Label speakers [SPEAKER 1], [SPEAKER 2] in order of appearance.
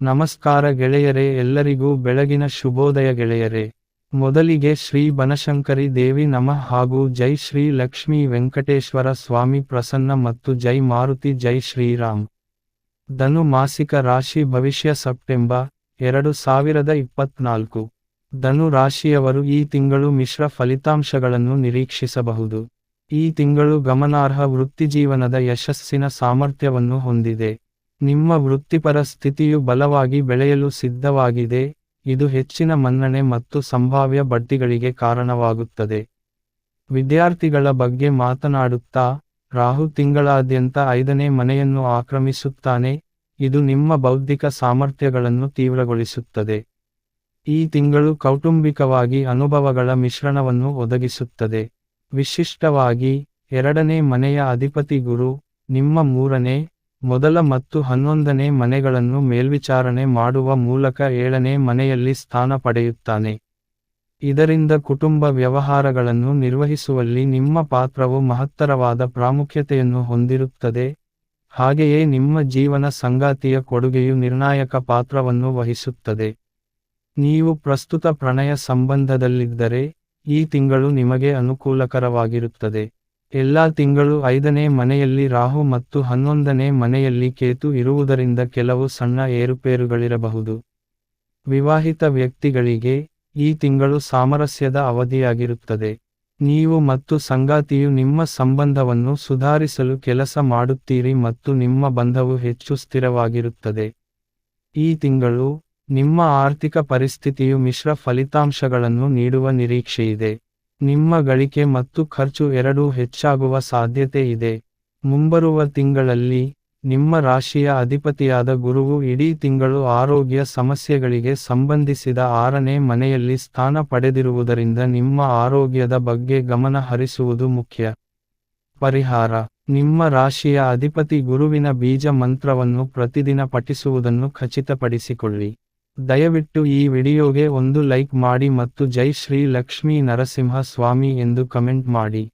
[SPEAKER 1] ನಮಸ್ಕಾರ ಗೆಳೆಯರೇ, ಎಲ್ಲರಿಗೂ ಬೆಳಗಿನ ಶುಭೋದಯ ಗೆಳೆಯರೇ. ಮೊದಲಿಗೆ ಶ್ರೀ ಬನಶಂಕರಿ ದೇವಿ ನಮಃ ಹಾಗೂ ಜೈ ಶ್ರೀ ಲಕ್ಷ್ಮೀ ವೆಂಕಟೇಶ್ವರ ಸ್ವಾಮಿ ಪ್ರಸನ್ನ ಮತ್ತು ಜೈ ಮಾರುತಿ, ಜೈ ಶ್ರೀರಾಮ್. ಧನು ಮಾಸಿಕ ರಾಶಿ ಭವಿಷ್ಯ ಸೆಪ್ಟೆಂಬರ್ ಎರಡು ಸಾವಿರದ ಇಪ್ಪತ್ನಾಲ್ಕು. ಧನು ರಾಶಿಯವರು ಈ ತಿಂಗಳು ಮಿಶ್ರ ಫಲಿತಾಂಶಗಳನ್ನು ನಿರೀಕ್ಷಿಸಬಹುದು. ಈ ತಿಂಗಳು ಗಮನಾರ್ಹ ವೃತ್ತಿಜೀವನದ ಯಶಸ್ಸಿನ ಸಾಮರ್ಥ್ಯವನ್ನು ಹೊಂದಿದೆ. ನಿಮ್ಮ ವೃತ್ತಿಪರ ಸ್ಥಿತಿಯು ಬಲವಾಗಿ ಬೆಳೆಯಲು ಸಿದ್ಧವಾಗಿದೆ, ಇದು ಹೆಚ್ಚಿನ ಮನ್ನಣೆ ಮತ್ತು ಸಂಭಾವ್ಯ ಬಡ್ತಿಗಳಿಗೆ ಕಾರಣವಾಗುತ್ತದೆ. ವಿದ್ಯಾರ್ಥಿಗಳ ಬಗ್ಗೆ ಮಾತನಾಡುತ್ತಾ, ರಾಹು ತಿಂಗಳಾದ್ಯಂತ ಐದನೇ ಮನೆಯನ್ನು ಆಕ್ರಮಿಸುತ್ತಾನೆ, ಇದು ನಿಮ್ಮ ಬೌದ್ಧಿಕ ಸಾಮರ್ಥ್ಯಗಳನ್ನು ತೀವ್ರಗೊಳಿಸುತ್ತದೆ. ಈ ತಿಂಗಳು ಕೌಟುಂಬಿಕವಾಗಿ ಅನುಭವಗಳ ಮಿಶ್ರಣವನ್ನು ಒದಗಿಸುತ್ತದೆ. ವಿಶಿಷ್ಟವಾಗಿ, ಎರಡನೇ ಮನೆಯ ಅಧಿಪತಿ ಗುರು, ನಿಮ್ಮ ಮೂರನೇ ಮೊದಲ ಮತ್ತು ಹನ್ನೊಂದನೇ ಮನೆಗಳನ್ನು ಮೇಲ್ವಿಚಾರಣೆ ಮಾಡುವ ಮೂಲಕ ಏಳನೇ ಮನೆಯಲ್ಲಿ ಸ್ಥಾನ ಪಡೆಯುತ್ತಾನೆ. ಇದರಿಂದ ಕುಟುಂಬ ವ್ಯವಹಾರಗಳನ್ನು ನಿರ್ವಹಿಸುವಲ್ಲಿ ನಿಮ್ಮ ಪಾತ್ರವು ಮಹತ್ತರವಾದ ಪ್ರಾಮುಖ್ಯತೆಯನ್ನು ಹೊಂದಿರುತ್ತದೆ. ಹಾಗೆಯೇ ನಿಮ್ಮ ಜೀವನ ಸಂಗಾತಿಯ ಕೊಡುಗೆಯು ನಿರ್ಣಾಯಕ ಪಾತ್ರವನ್ನು ವಹಿಸುತ್ತದೆ. ನೀವು ಪ್ರಸ್ತುತ ಪ್ರಣಯ ಸಂಬಂಧದಲ್ಲಿದ್ದರೆ, ಈ ತಿಂಗಳು ನಿಮಗೆ ಅನುಕೂಲಕರವಾಗಿರುತ್ತದೆ. ಎಲ್ಲಾ ತಿಂಗಳು ಐದನೇ ಮನೆಯಲ್ಲಿ ರಾಹು ಮತ್ತು ಹನ್ನೊಂದನೇ ಮನೆಯಲ್ಲಿ ಕೇತು ಇರುವುದರಿಂದ ಕೆಲವು ಸಣ್ಣ ಏರುಪೇರುಗಳಿರಬಹುದು. ವಿವಾಹಿತ ವ್ಯಕ್ತಿಗಳಿಗೆ ಈ ತಿಂಗಳು ಸಾಮರಸ್ಯದ ಅವಧಿಯಾಗಿರುತ್ತದೆ. ನೀವು ಮತ್ತು ಸಂಗಾತಿಯು ನಿಮ್ಮ ಸಂಬಂಧವನ್ನು ಸುಧಾರಿಸಲು ಕೆಲಸ ಮಾಡುತ್ತೀರಿ ಮತ್ತು ನಿಮ್ಮ ಬಂಧವು ಹೆಚ್ಚು ಸ್ಥಿರವಾಗಿರುತ್ತದೆ. ಈ ತಿಂಗಳು ನಿಮ್ಮ ಆರ್ಥಿಕ ಪರಿಸ್ಥಿತಿಯು ಮಿಶ್ರ ಫಲಿತಾಂಶಗಳನ್ನು ನೀಡುವ ನಿರೀಕ್ಷೆಯಿದೆ. ನಿಮ್ಮ ಗಳಿಕೆ ಮತ್ತು ಖರ್ಚು ಎರಡೂ ಹೆಚ್ಚಾಗುವ ಸಾಧ್ಯತೆ ಇದೆ. ಮುಂಬರುವ ತಿಂಗಳಲ್ಲಿ ನಿಮ್ಮ ರಾಶಿಯ ಅಧಿಪತಿಯಾದ ಗುರುವು ಇಡೀ ತಿಂಗಳು ಆರೋಗ್ಯ ಸಮಸ್ಯೆಗಳಿಗೆ ಸಂಬಂಧಿಸಿದ ಆರನೇ ಮನೆಯಲ್ಲಿ ಸ್ಥಾನ ಪಡೆದಿರುವುದರಿಂದ ನಿಮ್ಮ ಆರೋಗ್ಯದ ಬಗ್ಗೆ ಗಮನ ಹರಿಸುವುದು ಮುಖ್ಯ. ಪರಿಹಾರ. ನಿಮ್ಮ ರಾಶಿಯ ಅಧಿಪತಿ ಗುರುವಿನ ಬೀಜ ಮಂತ್ರವನ್ನು ಪ್ರತಿದಿನ ಪಠಿಸುವುದನ್ನು ಖಚಿತಪಡಿಸಿಕೊಳ್ಳಿ. ದಯವಿಟ್ಟು ಈ ವಿಡಿಯೋಗೆ ಒಂದು ಲೈಕ್ ಮಾಡಿ ಮತ್ತು ಜೈ ಶ್ರೀ ಲಕ್ಷ್ಮೀ ನರಸಿಂಹ ಸ್ವಾಮಿ ಎಂದು ಕಮೆಂಟ್ ಮಾಡಿ.